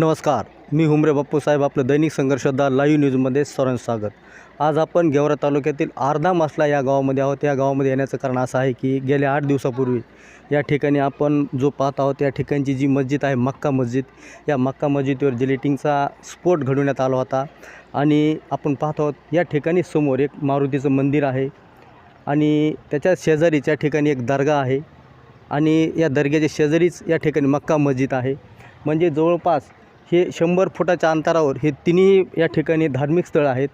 नमस्कार मी हुमरे बाप्पू साहेब आपलं दैनिक संघर्षदा लाईव्ह न्यूजमध्ये सर्वांचं स्वागत. आज आपण गेवरा तालुक्यातील अर्धा मासला या गावामध्ये आहोत. या गावामध्ये येण्याचं कारण असं आहे की गेल्या आठ दिवसापूर्वी या ठिकाणी आपण जो पाहत आहोत या ठिकाणची जी मस्जिद आहे मक्का मस्जिद या मक्का मस्जिदवर जिलेटिंगचा स्फोट घडवण्यात आला होता. आणि आपण पाहत आहोत या ठिकाणी समोर एक मारुतीचं मंदिर आहे आणि त्याच्या शेजारीच या ठिकाणी एक दर्गा आहे. आणि या दर्ग्याच्या शेजारीच या ठिकाणी मक्का मस्जिद आहे. म्हणजे जवळपास हे शंभर फुटाच्या अंतरावर हे तिन्ही या ठिकाणी धार्मिक स्थळं आहेत.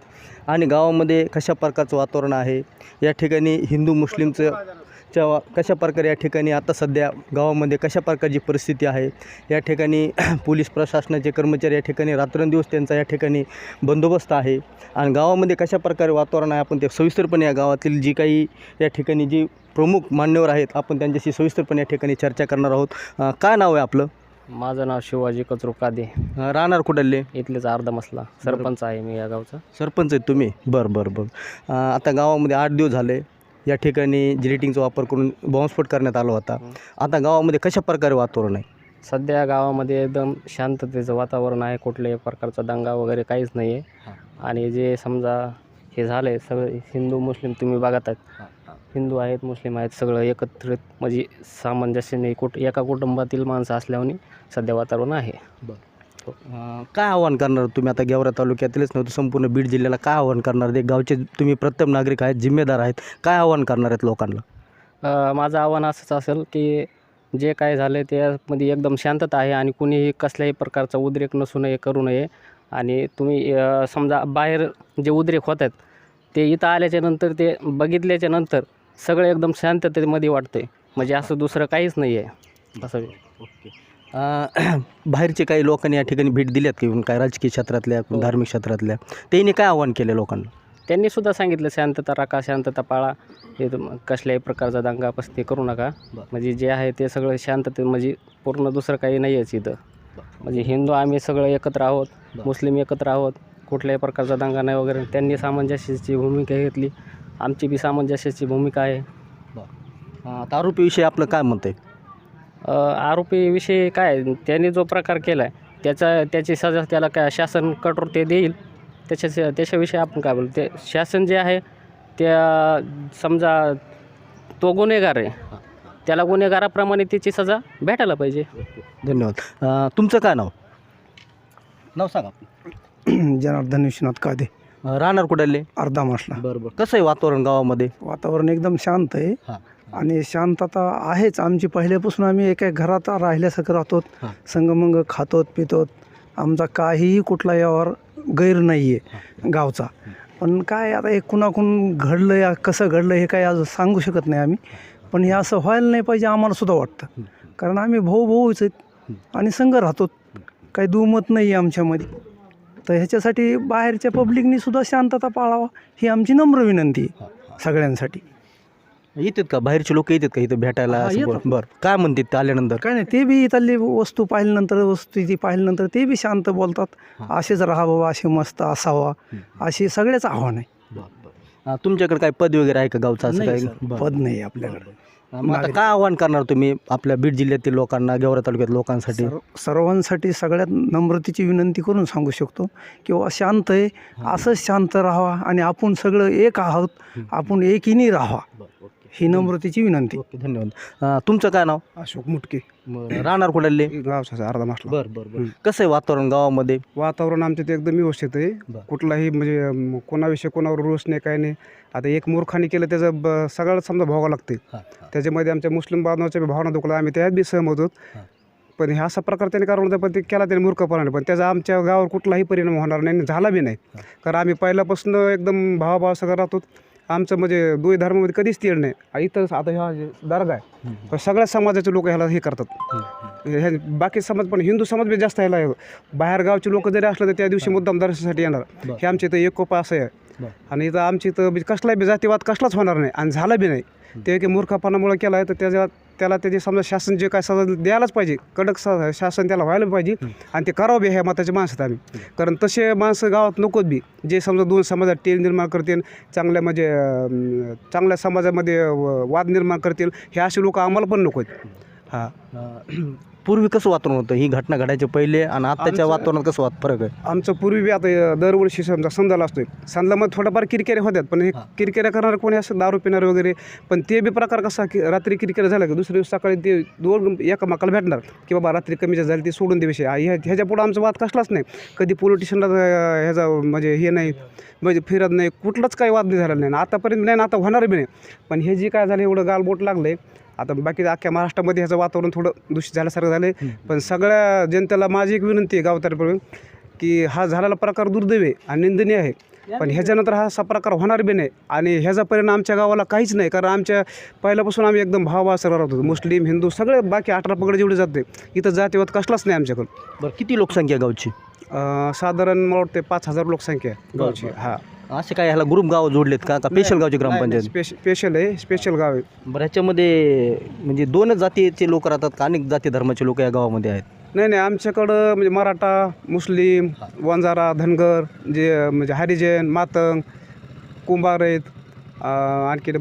आणि गावामध्ये कशा प्रकारचं वातावरण आहे? या ठिकाणी हिंदू मुस्लिमचं च्या वा- कशा प्रकारे या ठिकाणी आता सध्या गावामध्ये कशा प्रकारची परिस्थिती आहे? या ठिकाणी पोलीस प्रशासनाचे कर्मचारी या ठिकाणी रात्रंदिवस त्यांचा या ठिकाणी बंदोबस्त आहे. आणि गावामध्ये कशा प्रकारे वातावरण आहे? आपण ते सविस्तरपणे या गावातील जी काही या ठिकाणी जी प्रमुख मान्यवर आहेत आपण त्यांच्याशी सविस्तरपणे या ठिकाणी चर्चा करणार आहोत. काय नाव आहे आपलं? माझं नाव शिवाजी कचरू कादे. अं, राहणार कुठले इथलेच अर्धा मसला. सरपंच आहे मी या गावचा. सरपंच आहेत तुम्ही? बरं बरं बरं. अं, आता गावामध्ये आठ दिवस झाले. या ठिकाणी जिलेटिंगचा वापर करून बॉम्बस्फोट करण्यात आला होता. आता गावामध्ये कशा प्रकारे वातावरण आहे? सध्या गावामध्ये एकदम शांततेचं वातावरण आहे. कुठल्याही प्रकारचा दंगा वगैरे काहीच नाही आहे आणि जे समजा हे झालं आहे सगळे हिंदू मुस्लिम तुम्ही बघत आहेत. हिंदू आहेत मुस्लिम आहेत सगळं एकत्रित म्हणजे सामंजस्याने कुट एका कुटुंबातील माणसं असल्याने सध्या वातावरण आहे. अं, काय आव्हान करणार तुम्ही? आता गेवरा तालुक्यातीलच नव्हतं संपूर्ण बीड जिल्ह्याला काय आव्हान करणार? ते गावचे तुम्ही प्रथम नागरिक आहेत जिम्मेदार आहेत काय आव्हान करणार आहेत लोकांना? अ, माझं आव्हान असंच असेल की जे काय झालं आहे त्यामध्ये एकदम शांतता आहे आणि कुणीही कसल्याही प्रकारचा उद्रेक नसू नये करू नये. आणि तुम्ही अ, समजा बाहेर जे उद्रेक होत आहेत ते इथं आल्याच्यानंतर ते बघितल्याच्या नंतर सगळं एकदम शांततेमध्ये वाटतं आहे म्हणजे असं दुसरं काहीच नाही आहे असं अं, बाहेरचे काही लोकांनी या ठिकाणी भेट दिल्यात की काय राजकीय क्षेत्रातल्या धार्मिक क्षेत्रातल्या? त्यांनी काय आव्हान केलं लोकांना? त्यांनी सुद्धा सांगितलं शांतता राखा शांतता पाळा. हे तुम कसल्याही प्रकारचा दंगा पस्ती करू नका. बरं. म्हणजे जे आहे ते सगळं शांतते म्हणजे पूर्ण दुसरं काही नाही आहेच इथं म्हणजे हिंदू आम्ही सगळं एकत्र आहोत. बरं. मुस्लिम एकत्र आहोत. कुठल्याही प्रकारचा दंगा नाही वगैरे. त्यांनी सामंजस्याची भूमिका घेतली. आमची बी सामंजस्याची भूमिका आहे. अं, आता आरोपीविषयी आपलं काय मत आहे? अ, आरोपीविषयी काय त्यांनी जो प्रकार केला आहे त्याचा त्याची सजा त्याला काय शासन कठोर ते देईल? त्याच्या त्याच्याविषयी आपण काय बोलू? ते शासन जे आहे त्या समजा तो गुन्हेगार आहे. त्याला गुन्हेगाराप्रमाणे त्याची सजा भेटायला पाहिजे. धन्यवाद. अं, तुमचं काय नाव? नाव सांगा. जनार्दन विश्वनाथ कादे राहणार कुठले? अर्धा मासला बरं बरं. कसं आहे वातावरण गावामध्ये? वातावरण एकदम शांत आहे. हां. आणि शांतता आहेच. आमची पहिल्यापासून आम्ही एका घरात राहिल्यासारखं राहतो हां. संगमंग खातोत पितोत. आमचा काहीही कुठला यावर गैर नाही आहे गावचा. पण काय आता हे कुणाकून घडलं या कसं घडलं हे काय आज सांगू शकत नाही आम्ही. पण हे असं व्हायला नाही पाहिजे आम्हाला सुद्धा वाटतं. कारण आम्ही भाऊ भाऊच आहेत. आणि संघ राहतो काही दुमत नाही आहे आमच्यामध्ये. तर ह्याच्यासाठी बाहेरच्या पब्लिकनी सुद्धा शांतता पाळावा ही आमची नम्र विनंती आहे सगळ्यांसाठी. येतात का? बाहेरचे लोक येतात का इथं भेटायला? हा, असं येतात. बरं. बरं काय म्हणतात ते आल्यानंतर? काय नाही ते बी इथली वस्तू पाहिल्यानंतर वस्तू ती पाहिल्यानंतर ते बी शांत बोलतात. असेच राहावं असे मस्त असावा असे सगळ्याच आव्हान आहे. तुमच्याकडे काय पद वगैरे आहे का गावचं असं नाही काय सर, बरं. पद नाही आपल्याकडे. मग आता काय आव्हान करणार तुम्ही आपल्या बीड जिल्ह्यातील लोकांना गेवरा तालुक्यात लोकांसाठी? सर्व सर्वांसाठी सगळ्यात नम्रतेची विनंती करून सांगू शकतो किंवा शांत आहे असंच शांत राहावा आणि आपण सगळं एक आहोत आपण एकीने राहावा. ही नम्रतेची विनंती. ओके धन्यवाद. अं, तुमचं काय नाव? अशोक मुटके. राहणार कुठले गावचा अर्धा मासला. बरं बरं बरं. कसं आहे वातावरण गावामध्ये? वातावरण आमच्या ते एकदम व्यवस्थित आहे. बरं. कुठलाही म्हणजे अम, कोणाविषयी कोणावर रोष नाही काय नाही. आता एक मूर्खाने केलं त्याचं ब सगळं समजा भोगावं लागते त्याच्यामध्ये आमच्या मुस्लिम बांधवाच्या बी भावना दुखला आम्ही त्यात बी सहमत होत. हां. पण हे असा प्रकार त्याने कारण होता पण ते केला त्याने मूर्खपणाने. पण त्याचा आमच्या गावावर कुठलाही परिणाम होणार नाही आणि झाला बी नाही. कारण आम्ही पहिल्यापासून एकदम भावाभाव सगळं राहतो. आमचं म्हणजे दोन्ही धर्मामध्ये कधीच तीड नाही. इथं आता ह्या दर्गा आहे सगळ्या समाजाचे लोक ह्याला हे करतात. ह्या बाकी समाज पण हिंदू समाज बी जास्त ह्याला बाहेर गावचे लोक जरी असलं तर त्या दिवशी मुद्दाम दर्शनासाठी येणार. हे आमच्या इथं एकोपा असं आहे. आणि इथं आमच्या इथं म्हणजे कसलाही बी जातीवाद कसलाच होणार नाही आणि झाला बी नाही. ते एक मूर्खपणामुळे केला आहे तर त्याच्या त्याला त्याची समजा शासन जे काय सजा द्यायलाच पाहिजे कडक सा शासन त्याला व्हायला पाहिजे आणि ते करावं बी ह्या मताचे माणसं आहेत आम्ही. कारण तसे माणसं गावात नकोत बी. जे समजा दोन समाजात तेल निर्माण करतील चांगल्या म्हणजे चांगल्या समाजामध्ये वाद निर्माण करतील हे असे लोक आम्हाला पण नको आहेत हां. पूर्वी कसं वातावरण होतं? ही घटना घडायच्या पहिले आणि आताच्या आमचं- वातावरणात कसं वात फरक आहे? आमचं पूर्वी बी आता दरवर्षी समजा संदाला असतोय संदाला मग थोडाफार किरकिऱ्या होत्यात पण हे. किरकिऱ्या करणार कोणी असं दारू पिणार वगैरे पण ते बी प्रकार कसा की रात्री किरकिऱ्या झाला की दुसऱ्या दिवशी सकाळी ते दोन एकामेकाला भेटणार की बाबा रात्री कमी झाली ते सोडून दे विषय. ह्या ह्याच्या पुढं आमचा वाद कसलाच नाही. कधी पोलिटिशियनला ह्याचा म्हणजे हे नाही म्हणजे फिरत नाही कुठलाच काही वाद नाही झाला नाही. आणि आतापर्यंत नाही आणि आता होणार बी नाही. पण हे जे काय झालं एवढं गालबोट लागलं आहे आता बाकी अख्ख्या महाराष्ट्रामध्ये ह्याचं वातावरण थोडं दूषित झाल्यासारखं झालं आहे पण सगळ्या जनतेला माझी एक विनंती आहे गावतर्फे की हा झालेला प्रकार दुर्दैव आहे आणि निंदनीय आहे. पण ह्याच्यानंतर हा असा प्रकार होणार बी नाही आणि ह्याचा परिणाम आमच्या गावाला काहीच नाही कारण आमच्या पहिल्यापासून आम्ही एकदम भावासर राहत होतो. मुस्लिम हिंदू सगळे बाकी अठरा पगड जेवढे जाते इथं जातीवाद कसलाच नाही आमच्याकडं. बरं किती लोकसंख्या गावची? अं, साधारण मला वाटते पाच हजार लोकसंख्या आहे गावची. हा. असे काय ह्याला ग्रुप गाव जोडलेत का? का स्पेशल गावची ग्रामपंचायत? स्पेशल स्पेशल आहे स्पेशल गाव आहे. बरं ह्याच्यामध्ये म्हणजे दोनच जातीचे लोक राहतात का? अनेक जाती धर्माचे लोक या गावामध्ये आहेत? नाही नाही आमच्याकडं म्हणजे मराठा मुस्लिम वंजारा धनगर जे म्हणजे हरिजन मातंग कुंभार आहेत अं, आणखी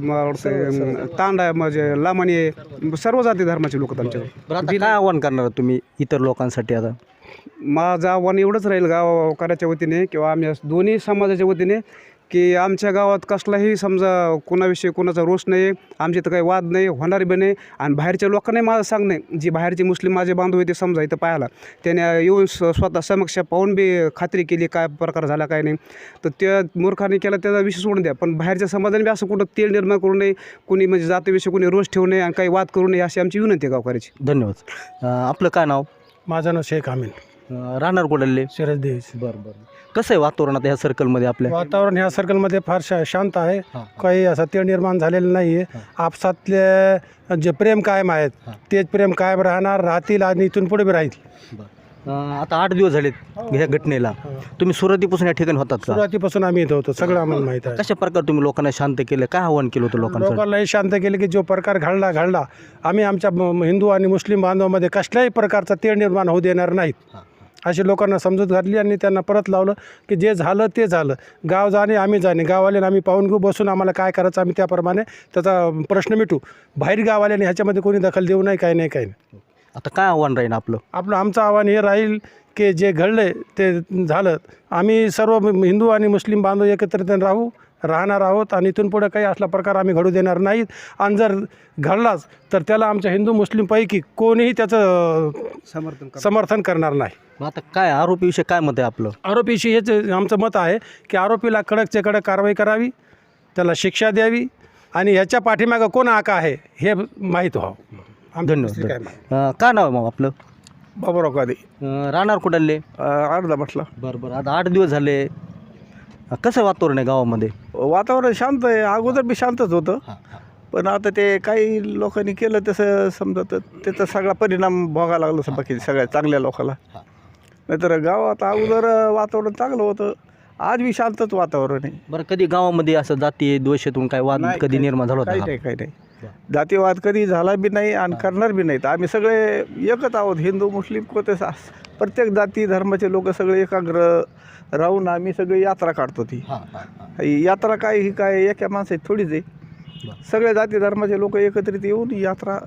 तांडा आहे, म्हणजे लामणी आहे. सर्व जाती धर्माचे लोक आहेत आमच्याकडे. बरं आता काय आव्हान करणार तुम्ही इतर लोकांसाठी आता? माझं आव्हान एवढंच राहील गावकऱ्याच्या वतीने किंवा आम्ही दोन्ही समाजाच्या वतीने की आमच्या गावात कसलाही समजा कोणाविषयी कोणाचा रोष नाही आमच्या इथं काही वाद नाही होणार बी नाही आणि बाहेरच्या लोकांनाही माझं सांगणे जी बाहेरचे मुस्लिम माझे बांधव आहे ते समजा इथं पाहायला त्याने येऊन स्वतः समक्ष पाहून बी खात्री केली काय प्रकार झाला काय नाही. तर त्या मूर्खाने केला त्याचा विषय सोडून द्या. पण बाहेरच्या समाजाने बी असं कुठं तेल निर्माण करू नये कुणी म्हणजे जातीविषयी कोणी रोष ठेवू नये आणि काही वाद करू नये अशी आमची विनंती आहे गावकऱ्याची. धन्यवाद. आपलं काय नाव? माझं नाव शेख आमीन. अं, राहणार कुठले? शरद देवीस बरं बरं. कसं आहे वातावरण आता ह्या सर्कलमध्ये आपल्या? वातावरण ह्या सर्कलमध्ये फार शा शांत आहे. हां. काही असं तेढ निर्माण झालेलं नाही आहे आपसातले जे प्रेम कायम आहेत हां. तेच प्रेम कायम राहणार राहतील आणि इथून पुढे बी राहील. अं, आता आठ दिवस झालेत ह्या घटनेला. तुम्ही सुरुवातीपासून या ठिकाणी होतात का? सुरुवातीपासून आम्ही इथं होतो. सगळं आम्हाला माहीत आहे. कशा प्रकारे तुम्ही लोकांना शांत केलं? काय आव्हान केलं होतं लोकांना हे शांत केले की जो प्रकार घडला घडला. आम्ही आमच्या म- हिंदू आणि मुस्लिम बांधवामध्ये कसल्याही प्रकारचा तेढ निर्माण होऊ देणार नाहीत. अशी लोकांना समजूत घातली आणि त्यांना परत लावलं की जे झालं ते झालं. गाव जाणे आम्ही जाणे. गाववाल्याने आम्ही पाहून घेऊ बसून आम्हाला काय करायचं आम्ही त्याप्रमाणे त्याचा प्रश्न मिटू. बाहेर गाववाल्याने ह्याच्यामध्ये कोणी दखल देऊ नये काही नाही काही नाही. आता काय आव्हान राहील आपलं? आपलं आमचं आव्हान हे राहील की जे घडलं ते झालं. आम्ही सर्व हिंदू आणि मुस्लिम बांधव एकत्रित राहू राहणार आहोत आणि इथून पुढे काही असला प्रकार आम्ही घडू देणार नाहीत. आणि जर घडलाच तर त्याला आमच्या हिंदू मुस्लिमपैकी कोणीही त्याचं समर्थन. समर्थन करणार नाही. मग आता काय आरोपीविषयी काय मत आहे आपलं? आरोपीशी हेच आमचं मत आहे की आरोपीला कडकचे कडक कारवाई करावी त्याला शिक्षा द्यावी आणि ह्याच्या पाठीमागं कोण आका आहे हे माहीत व्हावं. आमचं दुसरी काय धन्यवाद. माहिती. अं, काय नाव आहे मग आपलं? बाबूराव कादे. अं, राहणार कुठले अर्धा म्हटलं बरं बरं. आता आठ दिवस झाले. कसं वातावरण आहे गावामध्ये? वातावरण शांत आहे. अगोदर बी शांतच होतं. पण आता ते काही लोकांनी केलं तसं समजा तर त्याचा सगळा परिणाम भोगायला लागला असं बाकी सगळ्या चांगल्या लोकाला. नाहीतर गावात अगोदर वातावरण चांगलं होतं. आज बी शांतच वातावरण आहे. बरं कधी गावामध्ये असं जाती द्वेषातून काय वाद नाही, कधी काही- निर्माण झाला काही होता नाही काही नाही. जातीवाद कधी झाला बी नाही आणि करणार बी नाहीत. आम्ही सगळे एकच आहोत. हिंदू मुस्लिम कोणते सा- प्रत्येक जाती धर्माचे लोक सगळे एकाग्र राहून आम्ही सगळी यात्रा काढतो ती. ही यात्रा काय ही काय एका माणसाची थोडीच आहे. सगळ्या जाती धर्माचे लोक एकत्रित येऊन ही यात्रा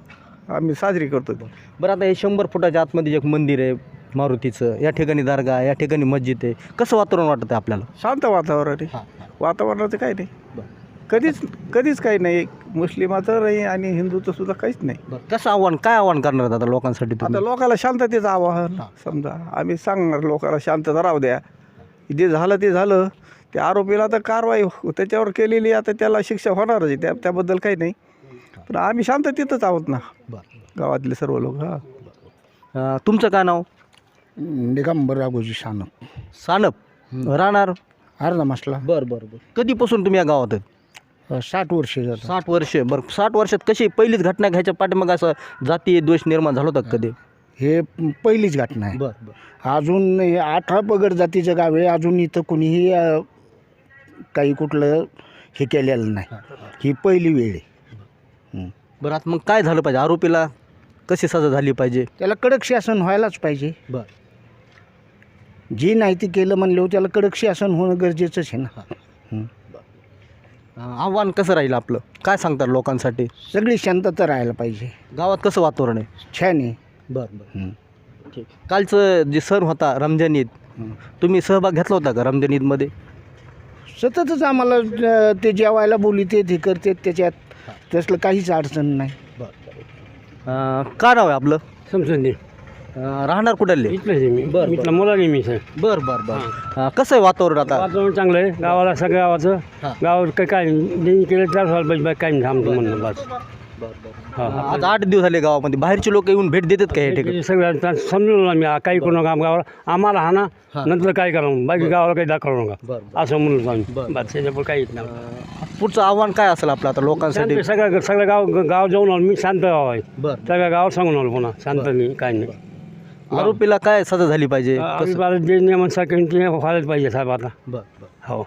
आम्ही साजरी करतो ती. बरं आता हे शंभर फुटाच्या आतमध्ये जे एक मंदिर आहे मारुतीचं या ठिकाणी दर्गा या ठिकाणी मस्जिद आहे कसं वातावरण वाटतं आहे आपल्याला? शांत वातावरण आहे. वातावरणाचं काही नाही. कधीच कधीच काही नाही. मुस्लिमाचं नाही आणि हिंदूचं सुद्धा काहीच नाही. बरं कसं आव्हान काय आव्हान करणार आता लोकांसाठी आता तुम्ही लोकाला शांततेचं आवाहन समजा. आम्ही सांगणार लोकांना शांतता राहू द्या. जे झालं ते झालं. त्या आरोपीला तर कारवाई हो- त्याच्यावर केलेली आता त्याला शिक्षा होणारच आहे. त्या त्याबद्दल काही नाही. पण आम्ही शांततेतच आहोत ना. गावातले सर्व लोक हां. अं, तुमचं काय नाव? निगंबर राघोजी शानप. सानप राहणार? अर्धा मसला. बरं बरं बरं. कधीपासून तुम्ही या गावात आहेत? साठ वर्ष झालं. साठ वर्ष बरं साठ वर्षात कशी पहिलीच घटना घ्यायच्या पाठीमाग असं जातीय द्वेष निर्माण झाला होता का कधी? हे पहिलीच घटना आहे. बरं बरं. अजून हे अठरा पगड जातीचं गाव आहे. अजून इथं कुणीही अ, काही कुठलं हे केलेलं नाही. ही पहिली वेळ आहे. बरं आता मग काय झालं पाहिजे? आरोपीला कशी सजा झाली पाहिजे? त्याला कडक शासन व्हायलाच पाहिजे. बरं. जी नाही ती केलं म्हणल्यावर त्याला कडक शासन होणं गरजेचंच आहे ना. हं. आव्हान कसं राहील आपलं? काय सांगतात लोकांसाठी? सगळी शांतता राहायला पाहिजे. गावात कसं वातावरण आहे? छान आहे. बरं बरं. हं. ठीक. कालचं जे सण होता रमजान ईद हं. तुम्ही सहभाग घेतला होता का रमजान ईदमध्ये? सततच आम्हाला अ, ते जेवायला बोलिते ते करते त्याच्यात तसलं काहीच अडचण नाही. अं, काय नाव आहे आपलं? समजून अं, राहणार कुठले? इथलंच आहे मी. बरं, इथलं मुलाने मी सर. बर बर बर. अं, कसं आहे वातावरण आता? वातावरण चांगलं आहे. गावाला सगळ्या गावाचं. हां. गाव काय काय नाही केलं तर व्हायला काय नाही आमचं म्हणणं बस. हा. आज आठ दिवस झाले गावामध्ये. बाहेरचे लोक येऊन भेट देतात का हे ठिकाणी? सगळं त्या- समजून आम्ही. काही करू नका गावाला आम्हाला हा ना हां. नंतर काय करा बाकी गावाला काही दाखवू नका. असं म्हणलो आम्ही. बरं. बस त्याच्यापुढे काही येत नाही. पुढचं आव्हान काय असेल आपलं आता लोकांसाठी? शांत सगळं सगळं गाव गाव जाऊन आलो. मी शांत गाव आहे. बर. सगळ्या गावात सांगून आलो पुन्हा. शांत नाही काय नाही. आरोपीला काय सजा झाली पाहिजे? आम्ही कसं? बाळा जे ते व्हायलाच पाहिजे साहेब आता. बर बर. हो.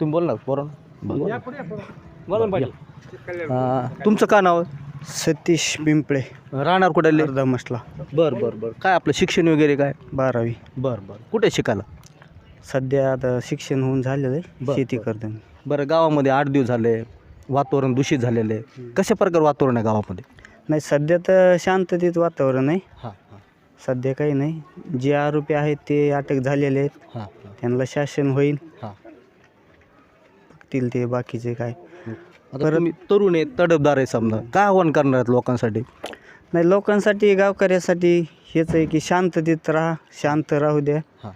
तुम्ही बोल ना बरोबर बोला. ना पाहिजे अं, तुमचं काय नाव आहे? सतीश पिंपळे. राहणार कुठले अर्धा मसला. बर बर बर. काय आपलं शिक्षण वगैरे काय? बारावी. बर बर. कुठे शिकायला? सध्या आता शिक्षण होऊन झालेलं आहे. शेती बरं. करतो मी बरं गावामध्ये आठ दिवस झाले वातावरण दूषित झालेलं आहे. कशा प्रकार वातावरण आहे गावामध्ये? नाही सध्या तर शांततेत वातावरण आहे. हां सध्या काही नाही. जे आरोपी आहेत ते अटक झालेले आहेत. हां त्यांना शासन होईल. हां. बघतील ते बाकीचे काय. आता तुम्ही तरुण आहे तडफदार आहे समजा. काय आव्हान करणार आहेत लोकांसाठी? नाही लोकांसाठी गावकऱ्यासाठी हेच आहे की शांततेत राहा शांत राहू द्या. हां.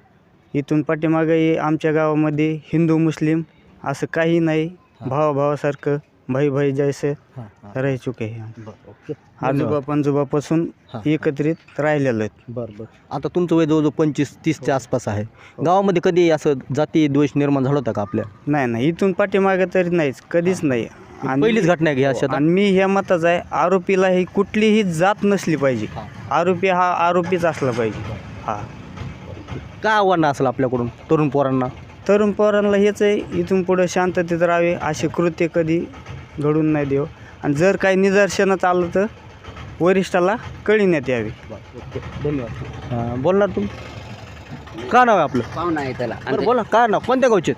इथून पाठीमागे आमच्या गावामध्ये हिंदू मुस्लिम असं काही नाही. भावाभावासारखं. भाई भाई जैसे हां राही चुके आहे बरं ओके। आजोबा पंजोबापासून हां. एकत्रित राहिलेलो आहेत. बरं बरं. आता तुमचं वय जवळजवळ पंचवीस तीसच्या आसपास आहे. गावामध्ये कधी असं जाती द्वेष निर्माण झाला होता का आपल्या? नाही नाही. इथून पाठीमागे तरी नाहीच. कधीच नाही. आणि- पहिलीच घटना आहे की ह्या शेतात? आणि मी ह्या मताचा आहे आरोपीला ही कुठलीही जात नसली पाहिजे. हां. आरोपी हा आरोपीच असला पाहिजे. हा. काय आव्हान असेल आपल्याकडून तरुण पोरांना? तरुण पोरांना हेच आहे इथून पुढे शांततेत राहावे असे कृत्य कधी घडून नाही देव आणि जर काही निदर्शनात आलं तर वरिष्ठाला कळविण्यात यावे. ओके धन्यवाद बोलणार तुम्ही? का नाव आहे आपलं? पाहुणा आहे त्याला. बरं बोला काय नाव? कोणत्या गावचे?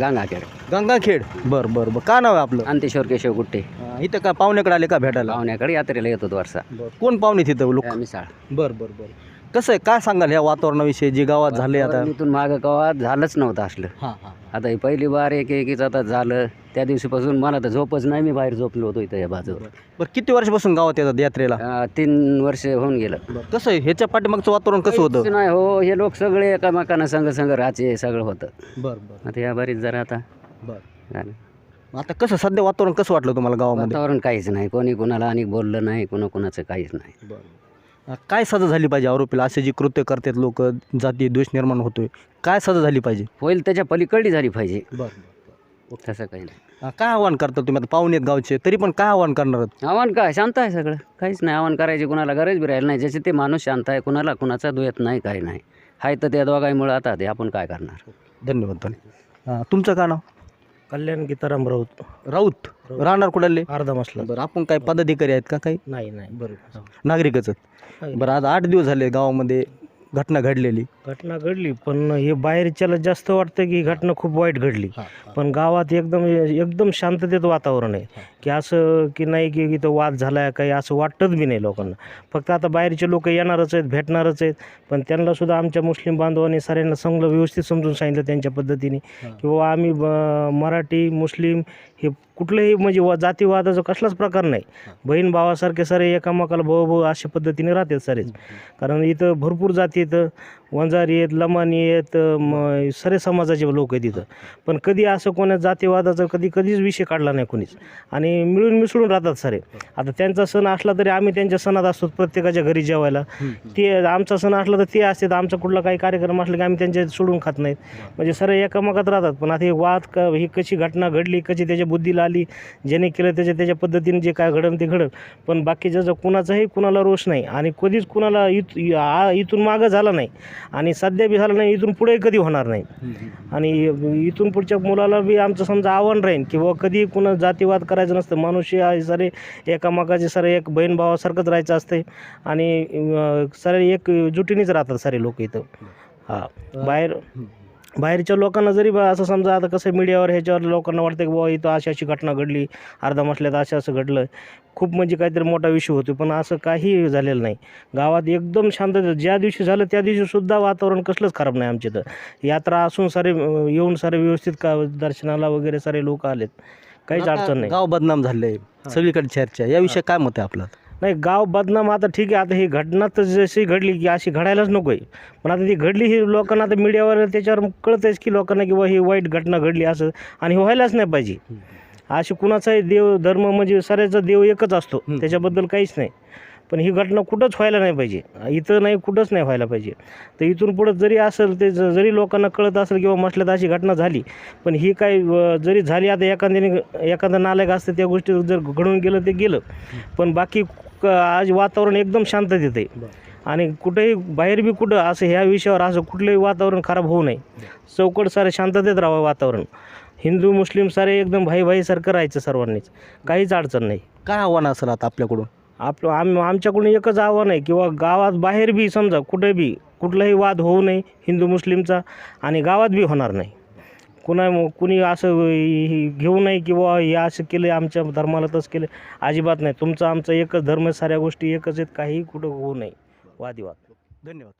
गंगाखेड. गंगाखेड. बरं बरं बरं. काय नाव आहे आपलं? अंतेश्वर केशव गुट्टे. इथं काय पाहुण्याकडे आले का भेटायला? पाहुण्याकडे यात्रेला येतो वर्षा. बरं कोण पाहुणे तिथं? लोक मिसाळ. बरं बरं बरं. कसं आहे? काय सांगाल ह्या वातावरणाविषयी जे गावात झाले आता? इथून मागं गावात झालंच नव्हतं असलं. हां हां. आता ही पहिली बार एक एकीच आता झालं. त्या दिवशीपासून मला तर झोपच नाही मी बाहेर झोपलो होतो इथं या बाजूवर. बरं किती वर्षापासून गावात येतात यात्रेला? अं, तीन वर्ष होऊन गेलं. कसं आहे? ह्याच्या पाठीमागचं वातावरण कसं होतं? काहीच नाही हो हे लोक सगळे एकामेकांना संग संग राहायचे सगळं होतं. बरं बरं. आता या बारीत जरा आता बरं. झालं. आता कसं सध्या वातावरण कसं वाटलं तुम्हाला गावामध्ये? वातावरण काहीच नाही. कोणी कोणाला आणि बोललं नाही कोणा कोणाचं काहीच नाही. अं, काय सजा झाली पाहिजे आरोपीला? असे जे कृत्य करतात लोक जाती द्वेष निर्माण होतोय काय सजा झाली पाहिजे? होईल त्याच्या पलीकडली झाली पाहिजे. बरं तसं काही नाही. काय आव्हान करता तुम्ही? आता पाहुणे आहेत गावचे तरी पण काय आव्हान करणार आहात? आव्हान काय? शांत आहे सगळं. काहीच नाही आव्हान करायची कुणाला गरज बी राहिली नाही. ज्याचे ते माणूस शांत आहे कुणाला कुणाचा दुयत नाही काही नाही. हाय तर त्या दोघांमुळे आता ते आपण काय करणार? धन्यवाद धन्यवाद. अं, तुमचं काय नाव? कल्याण गीताराम राऊत. राऊत? राहणार कुडाले अर्धा मसला. बरं आपण काय पदाधिकारी आहेत का काही? नाही नाही बरं नागरिकच आहेत. बरं आज आठ दिवस झाले गावामध्ये घटना घडलेली. घटना घडली पण हे बाहेरच्याला जास्त वाटतं की ही घटना खूप वाईट घडली. पण गावात एकदम एकदम शांततेत वातावरण आहे. की असं की नाही की इथं वाद झाला आहे काही असं वाटतच बी नाही लोकांना. फक्त आता बाहेरचे लोक येणारच आहेत भेटणारच आहेत. पण त्यांना सुद्धा आमच्या मुस्लिम बांधवांनी साऱ्यांना चांगलं व्यवस्थित समजून सांगितलं त्यांच्या पद्धतीने. की बाबा आम्ही मराठी मुस्लिम हे कुठलंही म्हणजे वा जातीवादाचा कसलाच प्रकार नाही. बहीण भावासारखे सारे एकामेकाला भाऊ भाऊ अशा पद्धतीने राहतात सारेच. कारण इथं भरपूर जाती आहेत वंजारी आहेत लमानी आहेत म सारे समाजाचे लोक आहेत इथं. पण कधी असं कोणा जातीवादाचा कधी कधीच विषय काढला नाही कोणीच. आणि मिळून मिसळून राहतात सारे. आता त्यांचा सण असला तरी आम्ही त्यांच्या सणात असतो प्रत्येकाच्या घरी जेवायला. ते आमचा सण असला तर ते असतात. आमचा कुठला काही कार्यक्रम असला की आम्ही त्यांच्या सोडून खात नाहीत. म्हणजे सर्व एकामेकात राहतात. पण आता हे वाद क ही कशी घटना घडली कशी त्याच्या बुद्धीला आली ज्याने केलं त्याच्या त्याच्या पद्धतीने जे काय घडलं ते घडलं पण बाकीच्याचं कुणाचाही कुणाला रोष नाही. आणि कधीच कुणाला आ- इथून मागं झाला नाही. आणि सध्या बी झालं नाही इथून पुढे कधी होणार नाही. आणि इथून पुढच्या मुलाला बी आमचं समजा आव्हान राहील की बाबा कधी कुणा जातीवाद करायचं नसतं. मनुष्य आहे सारे एकामेकाचे सारे एक बहीण भावासारखंच राहायचं असते आणि सारे एक जुटीनेच राहतात सारे लोक इथं. हां बाहेर बाहेरच्या लोकांना जरी बा असं समजा आता कसं मीडियावर ह्याच्यावर लोकांना वाटतं की बाबा इथं अशी अशी घटना घडली अर्धा मसल्यात असं असं घडलं. खूप म्हणजे काहीतरी मोठा विषय होतो पण असं काही झालेलं नाही. गावात एकदम शांतता ज्या दिवशी झालं त्या दिवशीसुद्धा वातावरण कसलंच खराब नाही आमच्या इथं. यात्रा असून सारे येऊन सारे व्यवस्थित का दर्शनाला वगैरे सारे लोक आलेत. काहीच अडचण नाही. गाव बदनाम झाले सगळीकडे चर्चा. याविषयी काय मत आहे आपलं? नाही गाव बदनाम आता ठीक आहे आता ही घटना तर जशी घडली की अशी घडायलाच नको आहे. पण आता ती घडली ही लोकांना आता मीडियावर त्याच्यावर कळतंच की लोकांना की बा ही वाईट घटना घडली असं आणि हे व्हायलाच नाही पाहिजे. अशी कुणाचाही देव धर्म म्हणजे सऱ्याचा देव एकच असतो. त्याच्याबद्दल काहीच नाही. पण ही घटना कुठंच व्हायला नाही पाहिजे. इथं नाही कुठंच नाही व्हायला पाहिजे. तर इथून पुढं जरी असेल ते जरी लोकांना कळत असेल किंवा म्हटलं अशी घटना झाली. पण ही काय जरी झाली आता एखाद्याने एखादा नालायक असतं त्या गोष्टी जर घडून गेलं ते गेलं. पण बाकी क- आज वातावरण एकदम शांततेत आहे आणि कुठेही बाहेर बी कुठं असं ह्या विषयावर असं कुठलंही वातावरण खराब होऊ नये. चौकट सारे शांततेत राहावं वातावरण. हिंदू मुस्लिम सारे एकदम भाई भाईसारखं राहायचं सर्वांनीच. काहीच अडचण नाही. काय आव्हान असेल आता आपल्याकडून? आपलं आम आमच्याकडून एकच आव्हान आहे किंवा गावात बाहेर बी समजा कुठे बी कुठलाही वाद होऊ नये हिंदू मुस्लिमचा आणि गावात बी होणार नाही. कुणा कुणी असं हे घेऊ नये किंवा हे असं केलं आमच्या धर्माला तसं केलं अजिबात नाही. तुमचा आमचा एकच धर्म साऱ्या गोष्टी एकच आहेत काही कुठं होऊ नये. वादिवाद. धन्यवाद.